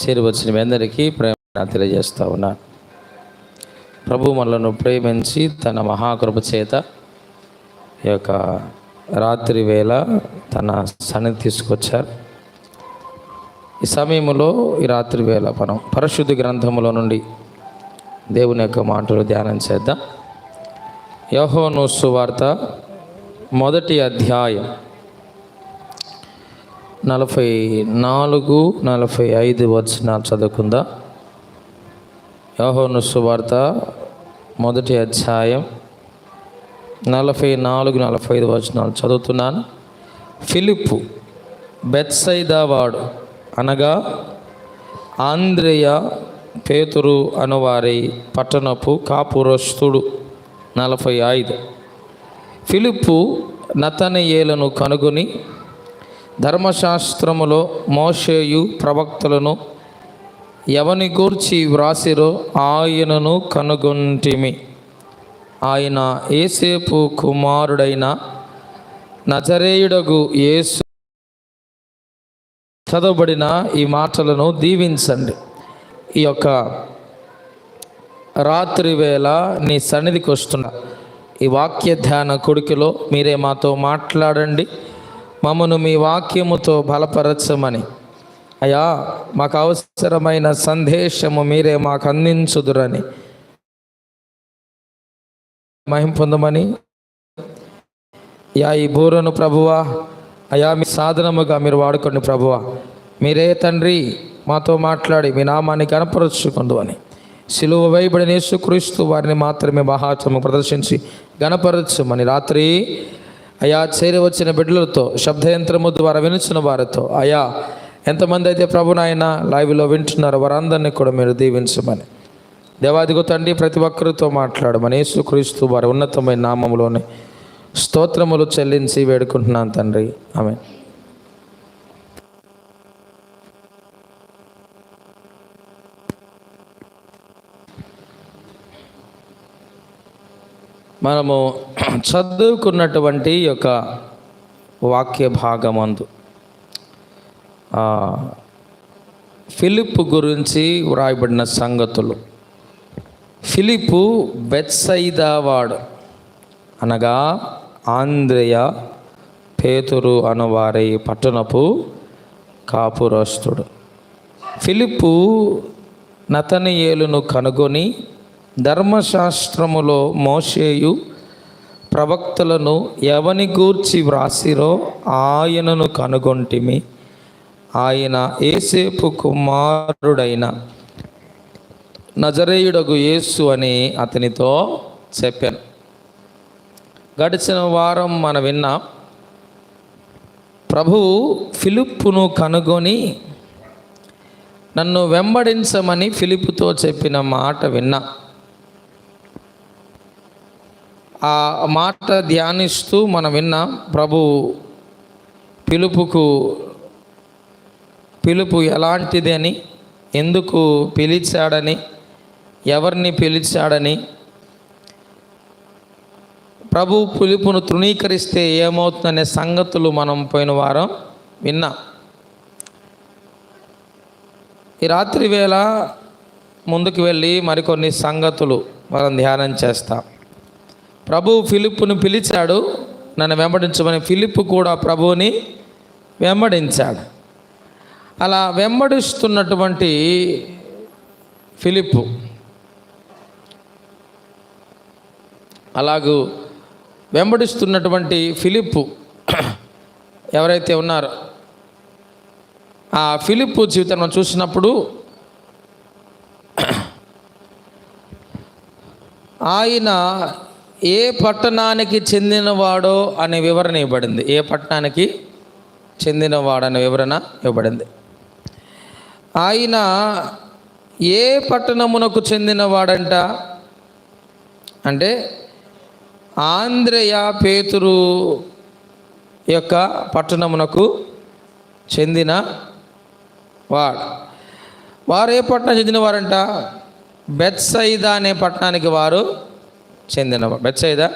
చేరివచ్చిన మీ అందరికీ ప్రేమ తెలియజేస్తా ఉన్నా. ప్రభు మనలను ప్రేమించి తన మహాకృప చేత ఈ యొక్క రాత్రి వేళ తన సన్నిధి తీసుకొచ్చారు. ఈ సమయంలో ఈ రాత్రి వేళ మనం పరిశుద్ధ గ్రంథములో నుండి దేవుని యొక్క మాటలు ధ్యానం చేద్దాం. యహోను సువార్త మొదటి అధ్యాయం నలభై నాలుగు నలభై ఐదు వచనాలు చదువుకుందా? యోహోను సువార్త మొదటి అధ్యాయం నలభై నాలుగు నలభై ఐదు వచనాలు చదువుతున్నాను. ఫిలిప్పు బెత్సైదావాడు అనగా ఆంద్రేయ పేతురు అనువారి పట్టణపు కాపురస్తుడు నలభై ఐదు. ఫిలిప్పు నతనయేలను కనుగొని ధర్మశాస్త్రములో మోషేయు ప్రవక్తలను ఎవని గూర్చి వ్రాసిరో ఆయనను కనుగొంటిమి. ఆయన ఏసేపు కుమారుడైన నజరేయుడగు యేసు చదవబడిన ఈ మాటలను దీవించండి. ఈ యొక్క రాత్రి వేళ నీ సన్నిధికి వస్తున్న ఈ వాక్య ధ్యాన కొడుకులో మీరే మాతో మాట్లాడండి. మమ్మను మీ వాక్యముతో బలపరచమని. అయ్యా మాకు అవసరమైన సందేశము మీరే మాకు అందించుదురని మహిం పొందమని. యా ఈ బూరను ప్రభువా అయా మీ సాధనముగా మీరు వాడుకోండి ప్రభువా. మీరే తండ్రి మాతో మాట్లాడి మీ నామాన్ని కనపరచుకుందు అని సిలువ వేయబడిన యేసుక్రీస్తు వారిని మాత్రమే మహాత్మ ప్రదర్శించి గణపరచమని రాత్రి అయా చేరి వచ్చిన బిడ్డలతో శబ్దయంత్రము ద్వారా వినుచున్న వారితో అయా ఎంతమంది అయితే ప్రభునాయన లైవ్లో వింటున్నారో వారందరినీ కూడా మీరు దీవించమని. దేవాదిగో తండ్రి ప్రతి ఒక్కరితో మాట్లాడమని యేసుక్రీస్తు వారి ఉన్నతమైన నామంలోని స్తోత్రములు చెల్లించి వేడుకుంటున్నాను తండ్రి. ఆమె మనము చదువుకున్నటువంటి యొక్క వాక్య భాగమందు ఫిలిప్ గురించి వ్రాయబడిన సంగతులు. ఫిలిపు బెత్సైదావాడు అనగా ఆంధ్రయ పేతురు అనువారి పట్టణపు కాపురస్తుడు. ఫిలిప్పు నతనియేలును కనుగొని ధర్మశాస్త్రములో మోషేయు ప్రవక్తలను ఎవని గూర్చి వ్రాసిరో ఆయనను కనుగొంటిమి. ఆయన ఏసేపు కుమారుడైన నజరేయుడగు యేసు అని అతనితో చెప్పాను. గడిచిన వారం మనం విన్నాం ప్రభు ఫిలిప్పును కనుగొని నన్ను వెంబడించమని ఫిలిప్పుతో చెప్పిన మాట విన్నా. ఆ మాట ధ్యానిస్తూ మనం విన్నాం ప్రభు పిలుపుకు పిలుపు ఎలాంటిది అని ఎందుకు పిలిచాడని ఎవరిని పిలిచాడని ప్రభు పిలుపును తృణీకరిస్తే ఏమవుతుందనే సంగతులు మనం పోయిన వారం విన్నాం. ఈ రాత్రి వేళ ముందుకు వెళ్ళి మరికొన్ని సంగతులు మనం ధ్యానం చేస్తాం. ప్రభు ఫిలిప్పును పిలిచాడు నన్ను వెంబడించమని ఫిలిప్ కూడా ప్రభువుని వెంబడించాడు. అలా వెంబడిస్తున్నటువంటి ఫిలిప్పు అలాగూ వెంబడిస్తున్నటువంటి ఫిలిప్పు ఎవరైతే ఉన్నారో ఆ ఫిలిప్పు జీవితం చూసినప్పుడు ఆయన ఏ పట్టణానికి చెందినవాడో అనే వివరణ ఇవ్వబడింది. ఏ పట్టణానికి చెందినవాడనే వివరణ ఇవ్వబడింది. ఆయన ఏ పట్టణమునకు చెందినవాడంట? అంటే ఆంధ్రయ పేతురు యొక్క పట్టణమునకు చెందిన వాడు. వారు ఏ పట్టణం చెందిన వారంట బెత్సైదా అనే పట్టణానికి వారు చెందిన బెత్సైదా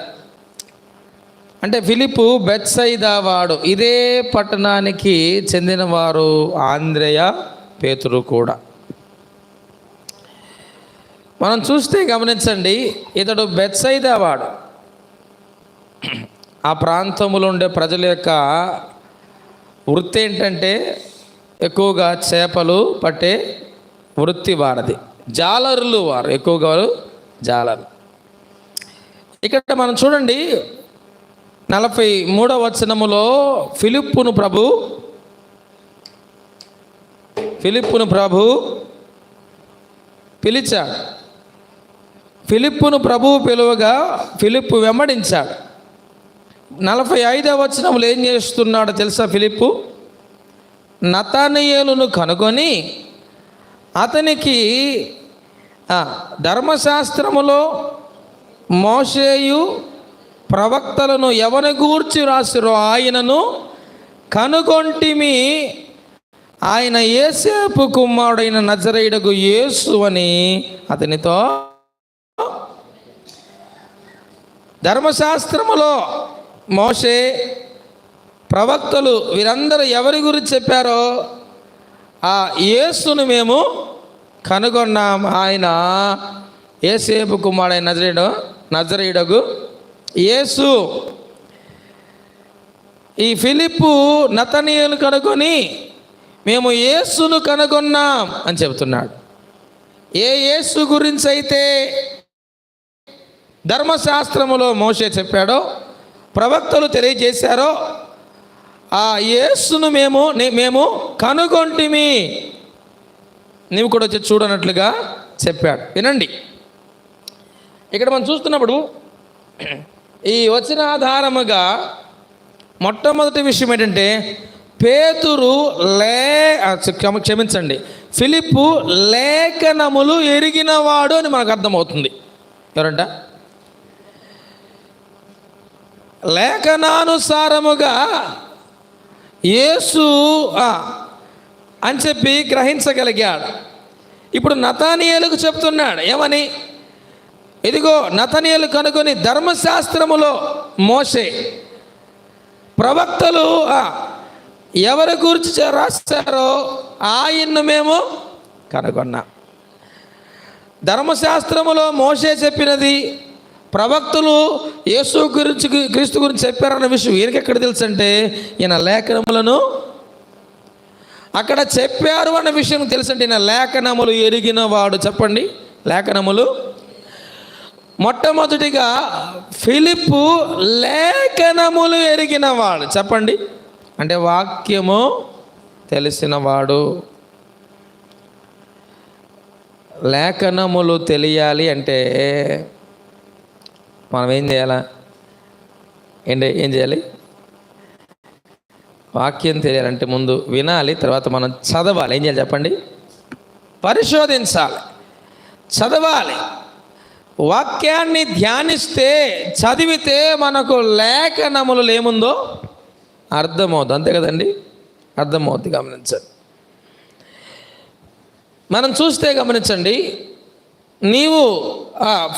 అంటే ఫిలిపు బెత్సైదా వాడు. ఇదే పట్టణానికి చెందినవారు ఆంధ్రేయ పేతురు కూడా. మనం చూస్తే గమనించండి ఇతడు బెత్సైదా వాడు. ఆ ప్రాంతంలో ఉండే ప్రజల యొక్క వృత్తి ఏంటంటే ఎక్కువగా చేపలు పట్టే వృత్తి వారది. జాలరులు వారు. ఎక్కువగా జాలరు. ఇక్కడ మనం చూడండి నలభై మూడవ వచనములో ఫిలిప్పును ప్రభు ఫిలిప్పును ప్రభు పిలిచాడు. ఫిలిప్పును ప్రభువు పిలువగా ఫిలిప్పు వెంబడించాడు. నలభై ఐదవ వచనములు ఏం చేస్తున్నాడో తెలుసా ఫిలిప్పు? నతానయేలును కనుగొని అతనికి ధర్మశాస్త్రములో మోషేయు ప్రవక్తలను ఎవరి గూర్చి రాసిరో ఆయనను కనుగొంటిమి. ఆయన ఏసేపు కుమారుడైన నజరేయుడకు యేసు అని అతనితో ధర్మశాస్త్రములో మోషే ప్రవక్తలు వీరందరూ ఎవరి గురించి చెప్పారో ఆ యేసును మేము కనుగొన్నాం. ఆయన ఏసేపు కుమారుడైన నజరేయుడు నజరేయుడగు. యేసు ఈ ఫిలిప్పు నతనీయులు కనుగొని మేము యేసును కనుగొన్నాం అని చెబుతున్నాడు. ఏ యేసు గురించి అయితే ధర్మశాస్త్రములో మోషే చెప్పాడో ప్రవక్తలు తెలియజేశారో ఆ యేసును మేము మేము కనుగొంటిమి. నీవు కూడా వచ్చి చూడనట్లుగా చెప్పాడు. వినండి. ఇక్కడ మనం చూస్తున్నప్పుడు ఈ వచ్చిన ఆధారముగా మొట్టమొదటి విషయం ఏంటంటే పేతురు లే క్షమ- క్షమించండి ఫిలిప్పు లేఖనములు ఎరిగినవాడు అని మనకు అర్థమవుతుంది. ఎవరంట? లేఖనానుసారముగా యేసు ఆ, అని చెప్పి గ్రహించగలిగాడు. ఇప్పుడు నతానియలకు చెప్తున్నాడు ఏమని? ఇదిగో నతనీయులు కనుగొని ధర్మశాస్త్రములో మోసే ప్రవక్తలు ఎవరి గురించి రాస్తారో రాశారో ఆయన్ను మేము కనుగొన్నాం. ధర్మశాస్త్రములో మోసే చెప్పినది ప్రవక్తలు యేసు గురించి క్రీస్తు గురించి చెప్పారన్న విషయం ఈయనకి ఎక్కడ తెలుసు అంటే ఈయన లేఖనములను అక్కడ చెప్పారు అన్న విషయం తెలుసంటే ఈయన లేఖనములు ఎరిగిన వాడు. చెప్పండి లేఖనములు మొట్టమొదటిగా ఫిలిప్పు లేఖనములు ఎరిగినవాడు చెప్పండి. అంటే వాక్యము తెలిసినవాడు. లేఖనములు తెలియాలి అంటే మనం ఏం చేయాలా? ఏంటి ఏం చేయాలి? వాక్యం తెలియాలంటే ముందు వినాలి తర్వాత మనం చదవాలి. ఏం చేయాలి చెప్పండి? పరిశోధించాలి. చదవాలి. వాక్యాన్ని ధ్యానిస్తే చదివితే మనకు లేఖనములు ఏముందో అర్థమవుతుంది అంతే కదండి? అర్థమవుతుంది గమనించండి. మనం చూస్తే గమనించండి నీవు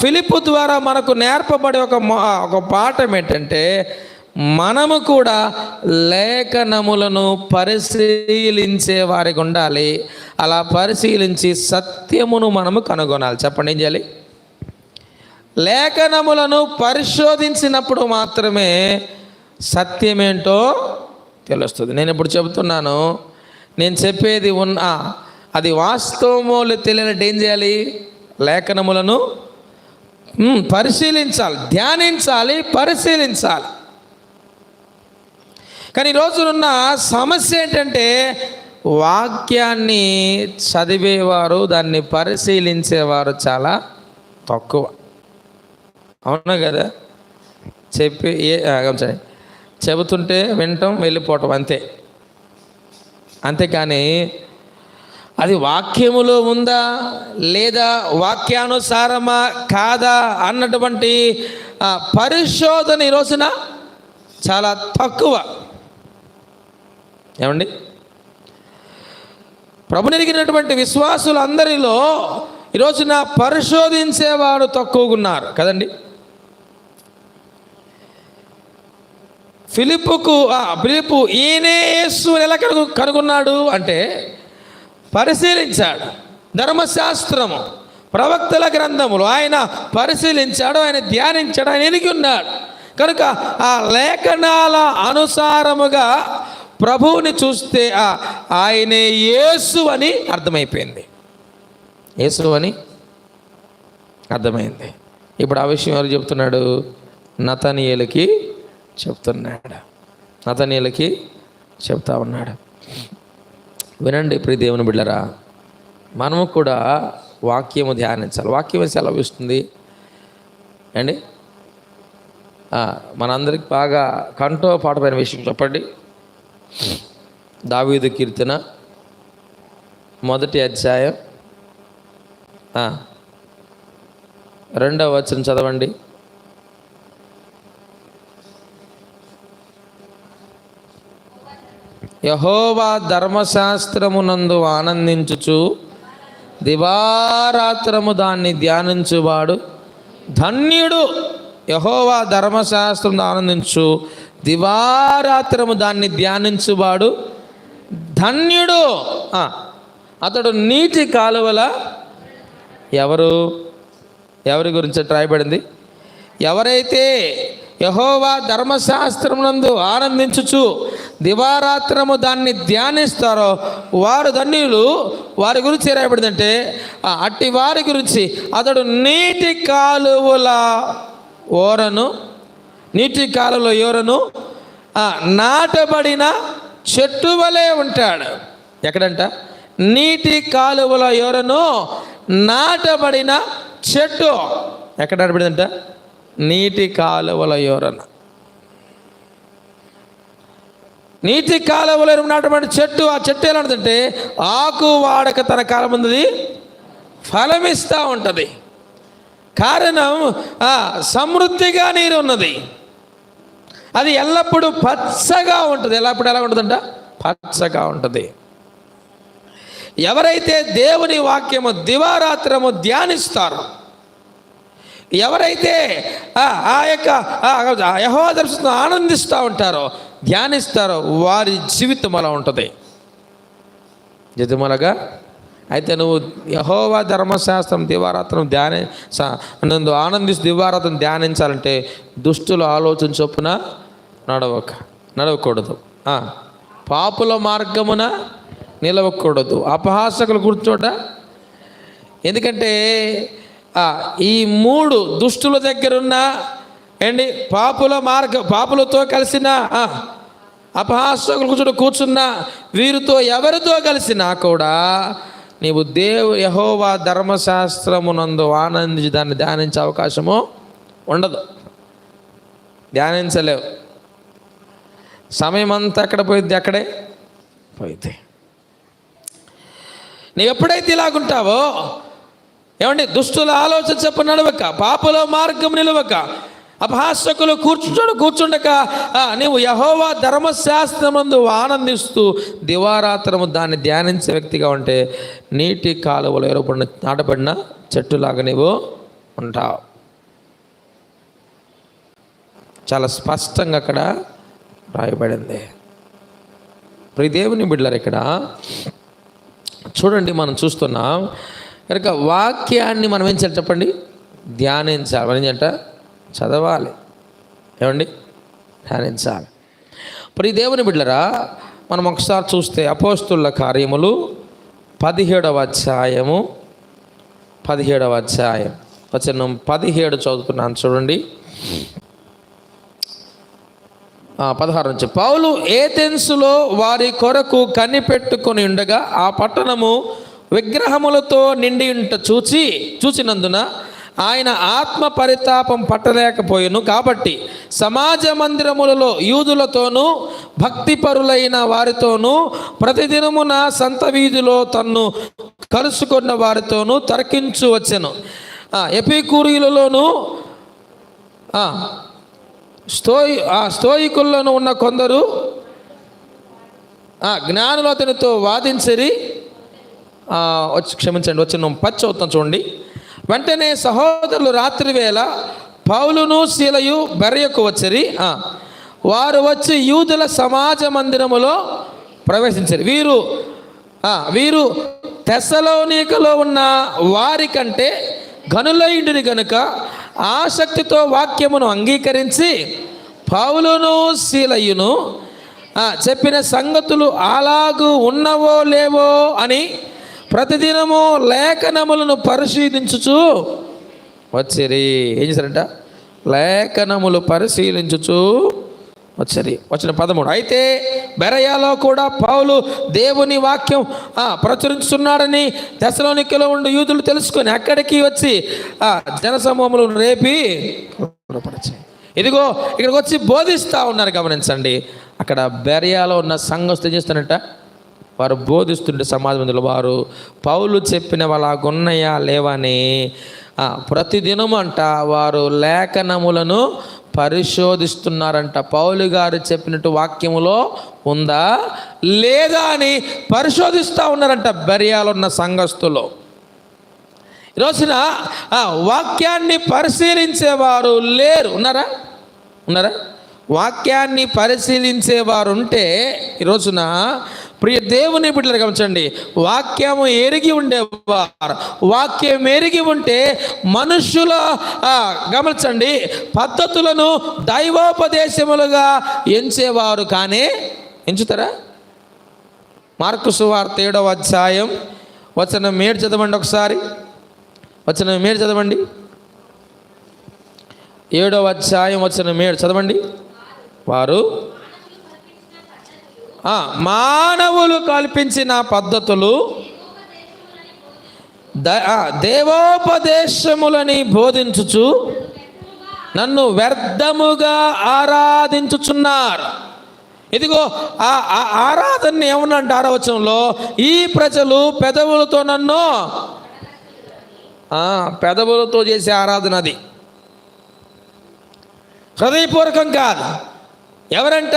ఫిలిప్ ద్వారా మనకు నేర్పబడే ఒక మా- ఒక పాఠం ఏంటంటే మనము కూడా లేఖనములను పరిశీలించే వారికి ఉండాలి. అలా పరిశీలించి సత్యమును మనము కనుగొనాలి. చెప్పండి ఏం చేయాలి? లేఖనములను పరిశోధించినప్పుడు మాత్రమే సత్యమేంటో తెలుస్తుంది. నేను ఇప్పుడు చెబుతున్నాను నేను చెప్పేది ఉన్న అది వాస్తవమో తెలియనట్టు ఏం చేయాలి? లేఖనములను పరిశీలించాలి ధ్యానించాలి పరిశీలించాలి. కానీ ఈ రోజునున్న సమస్య ఏంటంటే వాక్యాన్ని చదివేవారు దాన్ని పరిశీలించేవారు చాలా తక్కువ. అవునా కదా? చెప్పి ఏ ఆ, చెబుతుంటే వినటం వెళ్ళిపోవటం అంతే. అంతేకాని అది వాక్యములో ఉందా లేదా వాక్యానుసారమా కాదా అన్నటువంటి పరిశోధన ఈ రోజున చాలా తక్కువ. ఏమండి? ప్రభునిరిగినటువంటి విశ్వాసులందరిలో ఈ రోజున పరిశోధించేవాడు తక్కువగా ఉన్నారు కదండి? ఫిలిప్పుకు ఆ, ఫిలిప్పు ఈయనే యేసు ఎలా కనుగొ కనుగొన్నాడు అంటే పరిశీలించాడు. ధర్మశాస్త్రము ప్రవక్తల గ్రంథములు ఆయన పరిశీలించాడు ఆయన ధ్యానించాడు ఆయన ఎరిగి ఉన్నాడు. కనుక ఆ లేఖనాల అనుసారముగా ప్రభువుని చూస్తే ఆ ఆయనే యేసు అని అర్థమైపోయింది. యేసు అని అర్థమైంది. ఇప్పుడు ఆ విషయం ఎవరు చెప్తున్నాడు? నతనియలకి చెప్తున్నాడు. నతనీయులకి చెప్తా ఉన్నాడు. వినండి ఇప్పుడు దేవుని బిడ్డరా మనము కూడా వాక్యము ధ్యానించాలి. వాక్యం సెలవు ఇస్తుంది. అండి మనందరికి బాగా కంఠో పాటమైన విషయం చెప్పండి. దావీదు కీర్తన మొదటి అధ్యాయం. రెండవ వచనం చదవండి. యహోవా ధర్మశాస్త్రమునందు ఆనందించుచు దివారాత్రము దాన్ని ధ్యానించువాడు. ధన్యుడు యహోవా ధర్మశాస్త్రం ఆనందించు దివారాత్రము దాన్ని ధ్యానించువాడు. ధన్యుడు అతడు నీటి కాలువల ఎవరు? ఎవరి గురించి రాయబడింది? ఎవరైతే యహోవా ధర్మశాస్త్రమునందు ఆనందించుచు దివారాత్రము దాన్ని ధ్యానిస్తారో వారు ధన్యులు. వారి గురించి రాయబడిందంటే అట్టి వారి గురించి అతడు నీటి కాలువల ఓరను నీటి కాలువల ఓరను నాటబడిన చెట్టు వలె ఉంటాడు. ఎక్కడంట? నీటి కాలువల ఎవరను నాటబడిన చెట్టు. ఎక్కడ నాటబడిందంట నీటి కాలువల యోరన. నీటి కాలువలో ఉన్నటువంటి చెట్టు ఆ చెట్టు ఎలా ఉంటుందంటే ఆకు వాడక తన కాలం ఉంది ఫలమిస్తూ ఉంటుంది. కారణం సమృద్ధిగా నీరు ఉన్నది. అది ఎల్లప్పుడూ పచ్చగా ఉంటుంది. ఎల్లప్పుడు ఎలా ఉంటుందంట? పచ్చగా ఉంటుంది. ఎవరైతే దేవుని వాక్యము దివారాత్రము ధ్యానిస్తారో ఎవరైతే ఆ యొక్క యహో దర్శనం ఆనందిస్తూ ఉంటారో ధ్యానిస్తారో వారి జీవితం అలా ఉంటుంది. జతిమలగా అయితే నువ్వు యహోవా ధర్మశాస్త్రం దివారాత్రం ధ్యాని స- నందు ఆనందిస్తూ దివారాత్రం ధ్యానించాలంటే దుష్టులు ఆలోచన చొప్పున నడవక నడవకూడదు. పాపుల మార్గమున నిలవకూడదు. అపహాసకులు కూర్చోట ఎందుకంటే ఈ మూడు దుష్టుల దగ్గరున్న ఏంటి? పాపుల మార్గ పాపులతో కలిసిన ఆ, అపహాసకులు కూర్చొని కూర్చున్న వీరితో ఎవరితో కలిసినా కూడా నీవు దేవు యహోవా ధర్మశాస్త్రమునందు ఆనందించి దాన్ని ధ్యానించే అవకాశము ఉండదు. ధ్యానించలేవు. సమయం అంతా ఎక్కడ పోయింది అక్కడే పోయింది నీవు ఎప్పుడైతే ఇలాగుంటావో ఏమండి? దుష్టుల ఆలోచన చెప్పు నడవక పాపల మార్గం నిలవక అపహాసకులు కూర్చుండు కూర్చుండక నీవు యహోవా ధర్మశాస్త్రమందు ఆనందిస్తూ దివారాత్రము దాన్ని ధ్యానించే వ్యక్తిగా ఉంటే నీటి కాలువలు ఏర్పడిన నాటబడిన చెట్టులాగా నీవు ఉంటావు. చాలా స్పష్టంగా అక్కడ రాయబడింది. ప్రిదేవుని బిడ్డలారు ఇక్కడ చూడండి మనం చూస్తున్నాం కనుక వాక్యాన్ని మనం ఏం చేయాలి చెప్పండి? ధ్యానించాలి. మనం ఏంటంట చదవాలి. ఏమండి? ధ్యానించాలి. ప్రియ దేవుని బిడ్డరా మనం ఒకసారి చూస్తే అపోస్తుల కార్యములు పదిహేడవ అధ్యాయము. పదిహేడవ అధ్యాయం. వచ్చిన పదిహేడు చదువుతున్నాను చూడండి. పదహారు నుంచి. పౌలు ఏథెన్సులో వారి కొరకు కనిపెట్టుకొని ఉండగా ఆ పట్టణము విగ్రహములతో నిండి ఉంట చూచి చూచినందున ఆయన ఆత్మ పరితాపం పట్టలేకపోయాను. కాబట్టి సమాజ మందిరములలో యూదులతోనూ భక్తిపరులైన వారితోనూ ప్రతిదినమున సంత వీధిలో తన్ను కలుసుకున్న వారితోనూ తర్కించు వచ్చాను. ఆ, ఎపికూరీలలోనూ స్తోయి ఆ స్తోయికుల్లోనూ ఉన్న కొందరు జ్ఞానులు అతనితో వాదించరి. వచ్చి క్షమించండి వచ్చి నువ్వు పచ్చి అవుతాం చూడండి. వెంటనే సహోదరులు రాత్రి వేళ పౌలును శీలయు బెర్యకు వచ్చరి వారు వచ్చి యూదుల సమాజ మందిరములో ప్రవేశించారు. వీరు వీరు తెసలోనికలో ఉన్న వారి కంటే గనులైండుని గనుక ఆసక్తితో వాక్యమును అంగీకరించి పౌలును శీలయును చెప్పిన సంగతులు అలాగూ ఉన్నవో లేవో అని ప్రతిదినము లేఖనములను పరిశీలించుచు వచ్చిరి ఏం చేశారంట? లేఖనములు పరిశీలించుచు వచ్చరి వచ్చిన పదమూడు. అయితే బెరయాలో కూడా పౌలు దేవుని వాక్యం ఆ, ప్రచురించుతున్నాడని దశలోనికలో ఉండి యూదులు తెలుసుకొని అక్కడికి వచ్చి ఆ జనసమూహములు రేపి ఇదిగో ఇక్కడికి వచ్చి బోధిస్తూ ఉన్నారు గమనించండి. అక్కడ బెరయాలో ఉన్న సంఘస్థ ఏం వారు బోధిస్తుంటే సమాజం మందులు వారు పౌలు చెప్పిన వాళ్ళగున్నాయా లేవని ఆ, ప్రతిదినం అంట వారు లేఖనములను పరిశోధిస్తున్నారంట. పౌలు గారు చెప్పినట్టు వాక్యములో ఉందా? లేదా అని పరిశోధిస్తూ ఉన్నారంట బెరియాలో ఉన్న సంఘస్థులు. ఈ రోజున వాక్యాన్ని పరిశీలించేవారు లేరు. ఉన్నారా? ఉన్నారా? వాక్యాన్ని పరిశీలించేవారు ఉంటే ఈరోజున ప్రియ దేవుని బిడ్డలు గమనించండి. వాక్యము ఎరిగి ఉండేవారు. వాక్యం ఎరిగి ఉంటే మనుషుల గమనించండి. పద్ధతులను దైవోపదేశములుగా ఎంచేవారు కానీ ఎంచుతారా? మార్కు సువార్త ఏడవ అధ్యాయం వచనం మేడు చదవండి ఒకసారి. వచనం మేడు చదవండి. ఏడవ అధ్యాయం వచ్చిన మేడు చదవండి. వారు మానవులు కల్పించిన పద్ధతులు ద- దేవోపదేశములని బోధించుచు నన్ను వ్యర్థముగా ఆరాధించుచున్నారు. ఇదిగో ఆ ఆ ఆరాధనని ఏమన్నంటే ఆరవచనంలో ఈ ప్రజలు పెదవులతో నన్ను పెదవులతో చేసే ఆరాధన అది. హృదయపూర్వకం కాదు. ఎవరంట?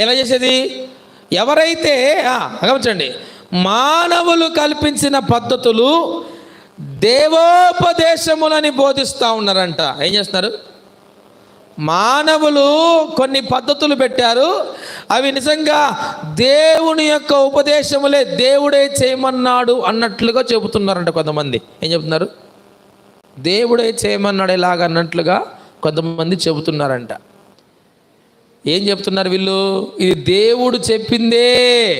ఎలా చేసేది? ఎవరైతే గమనించండి మానవులు కల్పించిన పద్ధతులు దేవోపదేశములని బోధిస్తూ ఉన్నారంట. ఏం చేస్తున్నారు? మానవులు కొన్ని పద్ధతులు పెట్టారు. అవి నిజంగా దేవుని యొక్క ఉపదేశములే దేవుడే చేయమన్నాడు అన్నట్లుగా చెబుతున్నారంట కొంతమంది. ఏం చెబుతున్నారు? దేవుడే చేయమన్నాడు ఇలాగ అన్నట్లుగా కొంతమంది చెబుతున్నారంట. ఏం చెప్తున్నారు వీళ్ళు? ఇది దేవుడు చెప్పిందే.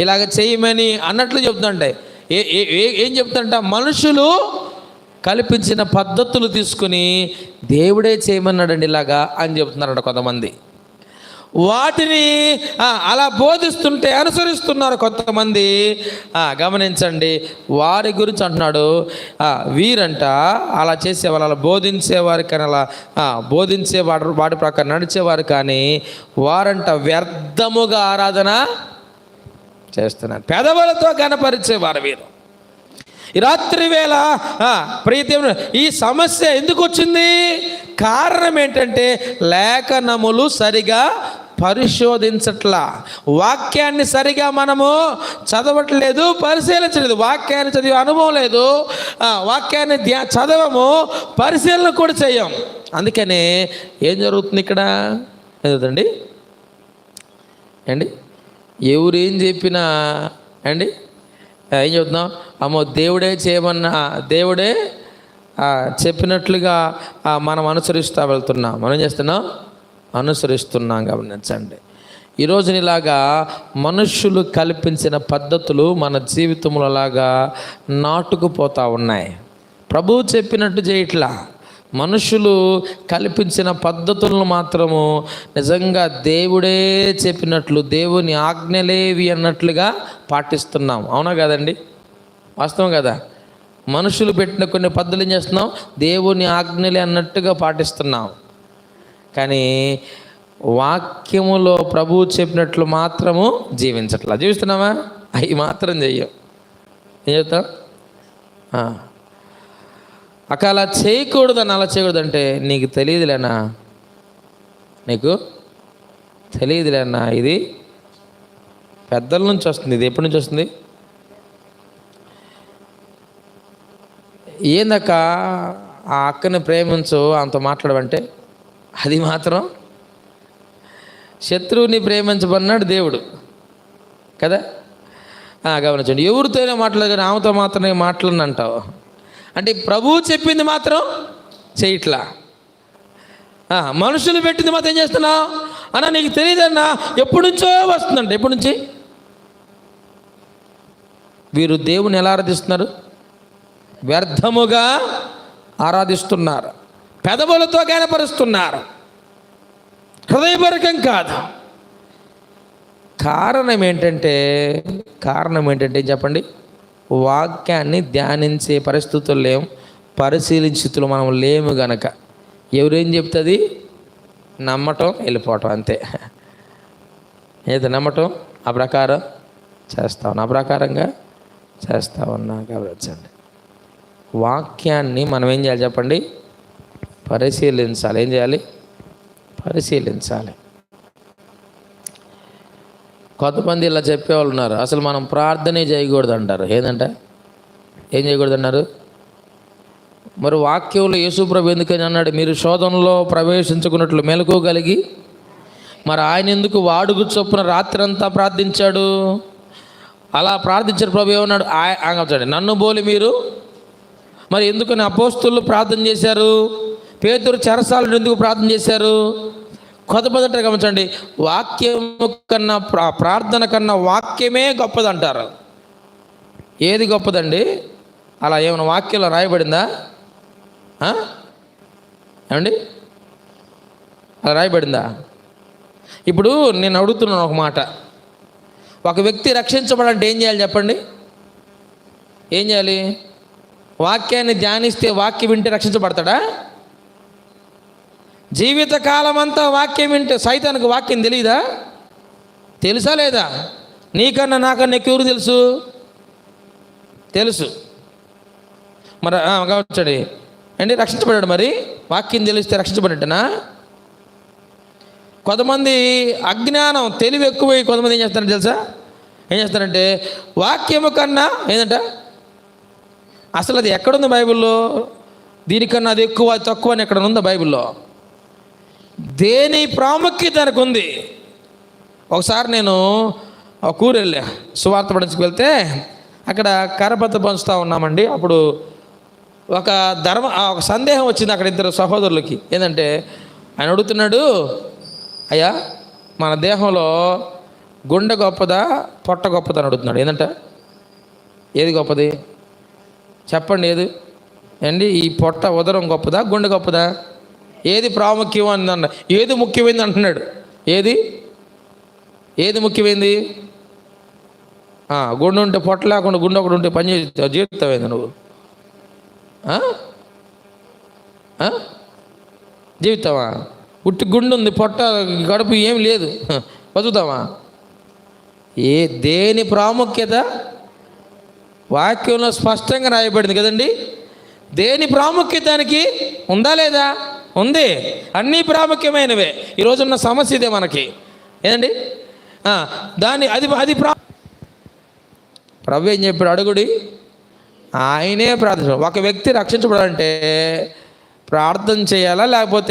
ఇలాగ చేయమని అన్నట్లు చెప్తుంటే. ఏ ఏ- ఏం చెప్తుంట? మనుషులు కల్పించిన పద్ధతులు తీసుకుని దేవుడే చేయమన్నాడండి ఇలాగా అని చెప్తున్నారంట కొంతమంది. వాటిని అలా బోధిస్తుంటే అనుసరిస్తున్నారు కొంతమంది. గమనించండి వారి గురించి అంటున్నాడు వీరంట అలా చేసేవాళ్ళు అలా బోధించేవారు కానీ అలా బోధించే వాడు వాటి ప్రకారం నడిచేవారు కానీ వారంట వ్యర్థముగా ఆరాధన చేస్తున్నారు. పెదవులతో కనపరిచేవారు వీరు. ఈ రాత్రి వేళ ప్రీతి ఈ సమస్య ఎందుకు వచ్చింది? కారణం ఏంటంటే లేఖనములు సరిగా పరిశోధించట్లా. వాక్యాన్ని సరిగా మనము చదవట్లేదు పరిశీలించలేదు. వాక్యాన్ని చదివే అనుభవం లేదు. వాక్యాన్ని ధ్యా చదవము పరిశీలన కూడా చేయం. అందుకనే ఏం జరుగుతుంది ఇక్కడ? ఏదండి అండి ఎవరేం చెప్పినా అండి ఏం చెప్తున్నాం? అమ్మో దేవుడే చేయమన్నా దేవుడే చెప్పినట్లుగా మనం అనుసరిస్తూ వెళ్తున్నాం. మనం చేస్తున్నాం? అనుసరిస్తున్నాం గమనించండి. ఈరోజు ఇలాగా మనుషులు కల్పించిన పద్ధతులు మన జీవితంలో లాగా నాటుకుపోతూ ఉన్నాయి. ప్రభువు చెప్పినట్టు చేయట్లా. మనుషులు కల్పించిన పద్ధతులను మాత్రము నిజంగా దేవుడే చెప్పినట్లు దేవుని ఆజ్ఞలేవి అన్నట్లుగా పాటిస్తున్నాం. అవునా కదండి? వాస్తవం కదా. మనుషులు పెట్టిన కొన్ని పద్ధతులు ఏం చేస్తున్నాం? దేవుని ఆజ్ఞలే అన్నట్టుగా పాటిస్తున్నాం. కానీ వాక్యములో ప్రభువు చెప్పినట్లు మాత్రము జీవించట్లా. జీవిస్తున్నామా అవి మాత్రం చెయ్యం ఏం చెప్తాం అక్క అలా చేయకూడదని అలా చేయకూడదంటే నీకు తెలియదులేనా నీకు తెలియదులేనా ఇది పెద్దల నుంచి వస్తుంది. ఇది ఎప్పటి నుంచి వస్తుంది? ఏందక్క? ఆ అక్కని ప్రేమించు అంత మాట్లాడమంటే అది మాత్రం శత్రువుని ప్రేమించబడినాడు దేవుడు. కదా? గమనించండి. ఎవరితోనే మాట్లాడదు కానీ ఆమెతో మాత్రమే మాట్లాడిన అంటావు అంటే ప్రభువు చెప్పింది మాత్రం చేయట్లా. మనుషులు పెట్టింది మాత్రం ఏం చేస్తున్నావు? అన్న నీకు తెలియదన్నా ఎప్పటి నుంచో వస్తుందంట. ఎప్పటి నుంచి? వీరు దేవుని ఎలా ఆరాధిస్తున్నారు? వ్యర్థముగా ఆరాధిస్తున్నారు. పెదవులతో కనపరుస్తున్నారు హృదయపరకం కాదు. కారణం ఏంటంటే కారణం ఏంటంటే చెప్పండి? వాక్యాన్ని ధ్యానించే పరిస్థితులు లేము పరిశీలించుతులు మనం లేము గనక. ఎవరేం చెప్తుంది? నమ్మటం వెళ్ళిపోవటం అంతే. ఏది నమ్మటం? ఆ ప్రకారం చేస్తావున్నా ఆ ప్రకారంగా చేస్తా ఉన్నా గమనించండి వాక్యాన్ని మనం ఏం చేయాలి చెప్పండి? పరిశీలించాలి. ఏం చేయాలి? పరిశీలించాలి. కొంతమంది ఇలా చెప్పేవాళ్ళు ఉన్నారు. అసలు మనం ప్రార్థనే చేయకూడదు అంటారు ఏంటంటే ఏం చేయకూడదు అన్నారు మరి వాక్యంలో యేసుప్రభు ఎందుకని అన్నాడు? మీరు శోధనలో ప్రవేశించుకున్నట్లు మెలకువగలిగి మరి ఆయన ఎందుకు వాడుకు చొప్పున రాత్రంతా ప్రార్థించాడు? అలా ప్రార్థించారు ప్రభు ఏమన్నాడు? ఆయ- ఆయన నన్ను బోలి మీరు మరి ఎందుకని అపోస్తులు ప్రార్థన చేశారు? పేతురు చెరసాలను ఎందుకు ప్రార్థన చేశారు. కొత్త మొదట గమనించండి. వాక్యము కన్నా ప్రా- ప్రార్థన కన్నా వాక్యమే గొప్పదంటారు. ఏది గొప్పదండి? అలా ఏమైనా వాక్యంలో రాయబడిందా? ఏమండి? అలా రాయబడిందా? ఇప్పుడు నేను అడుగుతున్నాను ఒక మాట. ఒక వ్యక్తి రక్షించబడాలంటే ఏం చేయాలి చెప్పండి? ఏం చేయాలి? వాక్యాన్ని ధ్యానిస్తే వాక్యం వింటే రక్షించబడతాడా? జీవితకాలం అంతా వాక్యం వింటే సైతానికి వాక్యం తెలియదా తెలుసా లేదా? నీకన్నా నాకన్నా ఎక్కువ తెలుసు? తెలుసు. మరి కావచ్చండి అండి రక్షించబడ్డాడు మరి. వాక్యం తెలిస్తే రక్షించబడ్డనా కొంతమంది అజ్ఞానం తెలివి ఎక్కువై కొంతమంది ఏం చేస్తారో తెలుసా? ఏం చేస్తారంటే వాక్యము కన్నా ఏంటంట అసలు అది ఎక్కడుంది బైబిల్లో? దీనికన్నా అది ఎక్కువ అది తక్కువ అని ఎక్కడ ఉందా బైబిల్లో? దేని ప్రాముఖ్యత దానికి ఉంది? ఒకసారి నేను ఒక ఊరు వెళ్ళా సువార్త పడించుకు వెళ్తే అక్కడ కరపత్ర పంచుతూ ఉన్నామండి. అప్పుడు ఒక ధర్మ ఒక సందేహం వచ్చింది అక్కడ ఇద్దరు సహోదరులకి. ఏంటంటే ఆయన అడుగుతున్నాడు అయ్యా మన దేహంలో గుండె గొప్పదా పొట్ట గొప్పదా? అని అడుగుతున్నాడు. ఏంటంట ఏది గొప్పది? చెప్పండి ఏది? అండి ఈ పొట్ట ఉదరం గొప్పదా గుండె గొప్పదా? ఏది ప్రాముఖ్యం అని అన్న ఏది ముఖ్యమైనది అంటున్నాడు ఏది? ఏది ముఖ్యమైనది గుండు గుండె ఉంటే పొట్ట లేకుండా గుండె ఒకటి ఉంటే పని చేస్తావు జీవితామైంది నువ్వు. ఆ? జీవితావా ఉట్టి గుండు ఉంది పొట్ట గడుపు ఏం లేదు. బతుకుతావా? ఏ దేని ప్రాముఖ్యత? వాక్యంలో స్పష్టంగా రాయబడింది కదండి. దేని ప్రాముఖ్యతానికి ఉందా లేదా? ఉంది. అన్నీ ప్రాముఖ్యమైనవే. ఈరోజు ఉన్న సమస్య ఇదే మనకి. ఏదండి దాన్ని దాని అది అది ప్రా ప్రభు ఏం చెప్పాడు? అడుగుడి. ఆయనే ప్రార్థన ఒక వ్యక్తి రక్షించబడాలంటే ప్రార్థన చేయాలా లేకపోతే